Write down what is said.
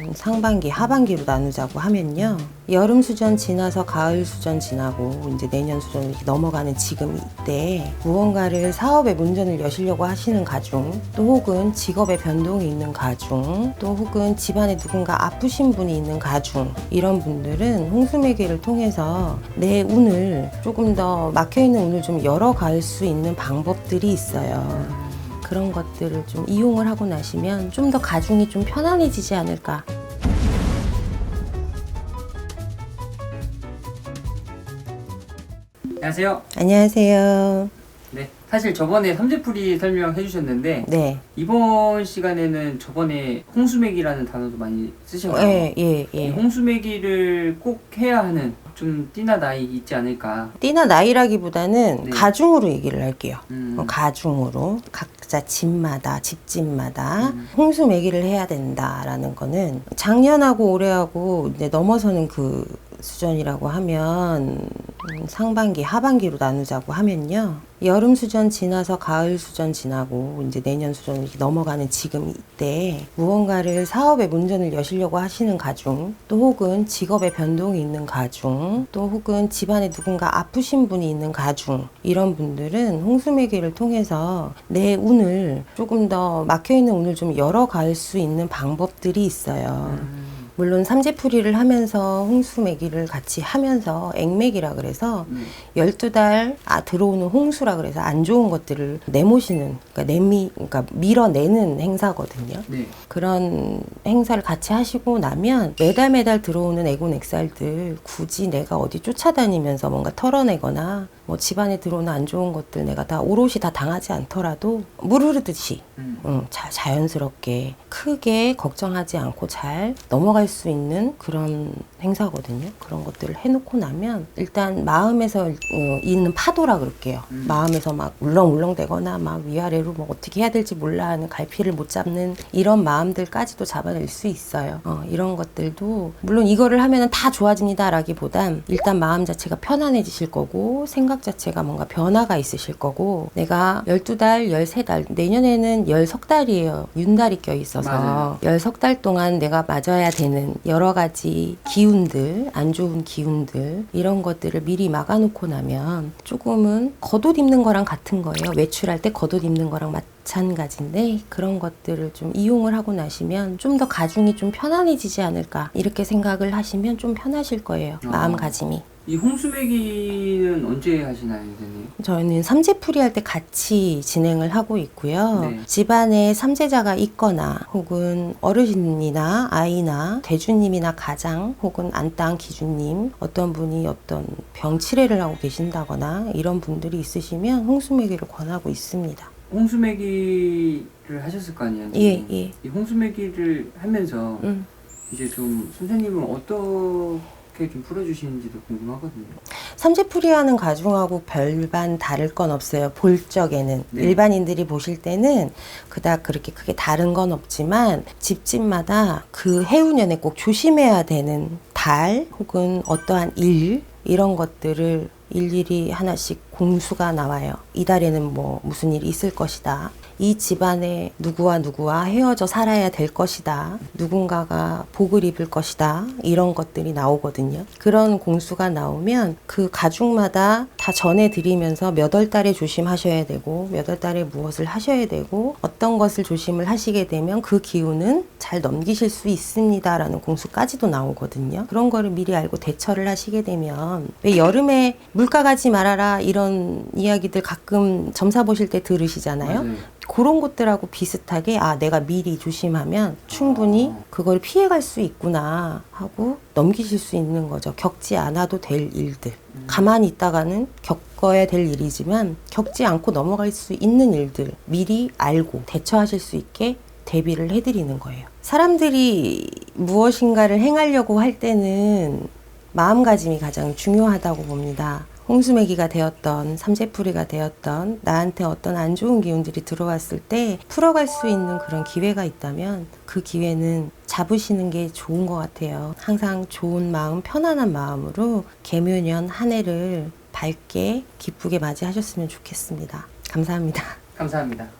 음, 상반기, 하반기로 나누자고 하면요. 여름 수전 지나서 가을 수전 지나고 이제 내년 수전 이렇게 넘어가는 지금 이때 무언가를 사업의 문전을 여시려고 하시는 가중 또 혹은 직업의 변동이 있는 가중 또 혹은 집안에 누군가 아프신 분이 있는 가중 이런 분들은 홍수매기를 통해서 내 운을 조금 더 막혀있는 운을 좀 열어갈 수 있는 방법들이 있어요. 그런 것들을 좀 이용을 하고 나시면 좀 더 가중이 좀 편안해지지 않을까. 안녕하세요. 안녕하세요. 네. 사실 저번에 삼재풀이 설명해 주셨는데 네. 이번 시간에는 저번에 홍수매기라는 단어도 많이 쓰셨나요? 예, 예, 이 예. 홍수매기를 꼭 해야 하는 좀 띠나 나이 있지 않을까. 띠나 나이라기보다는 네. 가중으로 얘기를 할게요. 음. 어, 가중으로 각자 집마다 집집마다 음. 홍수 매기를 해야 된다라는 거는 작년하고 올해하고 이제 넘어서는 그 수전이라고 하면 음, 상반기 하반기로 나누자고 하면요 여름 수전 지나서 가을 수전 지나고 이제 내년 수전 이렇게 넘어가는 지금 이때 무언가를 사업의 문전을 여시려고 하시는 가중 또 혹은 직업의 변동이 있는 가중 또 혹은 집안에 누군가 아프신 분이 있는 가중 이런 분들은 홍수매기를 통해서 내 운을 조금 더 막혀있는 운을 좀 열어갈 수 있는 방법들이 있어요. 음. 물론 삼재풀이를 하면서 홍수 매기를 같이 하면서 액매기라 그래서 네. 12달 아, 들어오는 홍수라 그래서 안 좋은 것들을 내모시는 그러니까 내미 그러니까 밀어내는 행사거든요. 네. 그런 행사를 같이 하시고 나면 매달 매달 들어오는 애군 액살들 굳이 내가 어디 쫓아다니면서 뭔가 털어내거나 뭐 집안에 들어오는 안 좋은 것들 내가 다 오롯이 다 당하지 않더라도 물 흐르듯이 음. 응, 자, 자연스럽게 크게 걱정하지 않고 잘 넘어갈 수 있는 그런 행사거든요. 그런 것들을 해놓고 나면 일단 마음에서 어, 있는 파도라 그럴게요. 음. 마음에서 막 울렁울렁대거나 막 위아래로 뭐 어떻게 해야 될지 몰라 하는 갈피를 못 잡는 이런 마음들까지도 잡아낼 수 있어요. 어, 이런 것들도 물론 이거를 하면 다 좋아집니다라기보단 일단 마음 자체가 편안해지실 거고 생각 자체가 뭔가 변화가 있으실 거고 내가 12달, 13달 내년에는 16달이에요. 윤달이 껴 있어서 맞아요. 16달 동안 내가 맞아야 되는 여러 가지 기운들, 안 좋은 기운들 이런 것들을 미리 막아놓고 나면 조금은 겉옷 입는 거랑 같은 거예요. 외출할 때 겉옷 입는 거랑 마찬가지인데 그런 것들을 좀 이용을 하고 나시면 좀 더 가중이 좀 편안해지지 않을까 이렇게 생각을 하시면 좀 편하실 거예요. 어. 마음가짐이. 이 홍수매기는 언제 하시나요, 선생님? 저희는 삼재풀이 할 때 같이 진행을 하고 있고요. 네. 집안에 삼재자가 있거나 혹은 어르신이나 아이나 대주님이나 가장 혹은 안땅 기주님 어떤 분이 어떤 병 치레를 하고 계신다거나 이런 분들이 있으시면 홍수매기를 권하고 있습니다. 홍수매기를 하셨을 거 아니에요? 예, 선생님? 예. 이 홍수매기를 하면서 음. 이제 좀 선생님은 어 떻게 좀 풀어주시는지도 궁금하거든요. 삼재풀이 하는 가중하고 별반 다를 건 없어요. 볼 적에는 네. 일반인들이 보실 때는 그닥 그렇게 크게 다른 건 없지만 집집마다 그 해운년에 꼭 조심해야 되는 달 혹은 어떠한 일 이런 것들을 일일이 하나씩 공수가 나와요. 이 달에는 뭐 무슨 일이 있을 것이다. 이 집안에 누구와 누구와 헤어져 살아야 될 것이다. 누군가가 복을 입을 것이다. 이런 것들이 나오거든요. 그런 공수가 나오면 그 가족마다 다 전해드리면서 몇 월 달에 조심하셔야 되고, 몇 월 달에 무엇을 하셔야 되고, 어떤 것을 조심을 하시게 되면 그 기운은 잘 넘기실 수 있습니다라는 공수까지도 나오거든요. 그런 거를 미리 알고 대처를 하시게 되면, 왜 여름에 물가 가지 말아라 이런 이야기들 가끔 점사 보실 때 들으시잖아요. 맞아요. 그런 것들하고 비슷하게 아 내가 미리 조심하면 충분히 그걸 피해갈 수 있구나 하고 넘기실 수 있는 거죠. 겪지 않아도 될 일들. 가만히 있다가는 겪어야 될 일이지만 겪지 않고 넘어갈 수 있는 일들 미리 알고 대처하실 수 있게 대비를 해드리는 거예요. 사람들이 무엇인가를 행하려고 할 때는 마음가짐이 가장 중요하다고 봅니다. 홍수매기가 되었던 삼재풀이가 되었던 나한테 어떤 안 좋은 기운들이 들어왔을 때 풀어갈 수 있는 그런 기회가 있다면 그 기회는 잡으시는 게 좋은 것 같아요. 항상 좋은 마음, 편안한 마음으로 개묘년 한 해를 밝게 기쁘게 맞이하셨으면 좋겠습니다. 감사합니다. 감사합니다.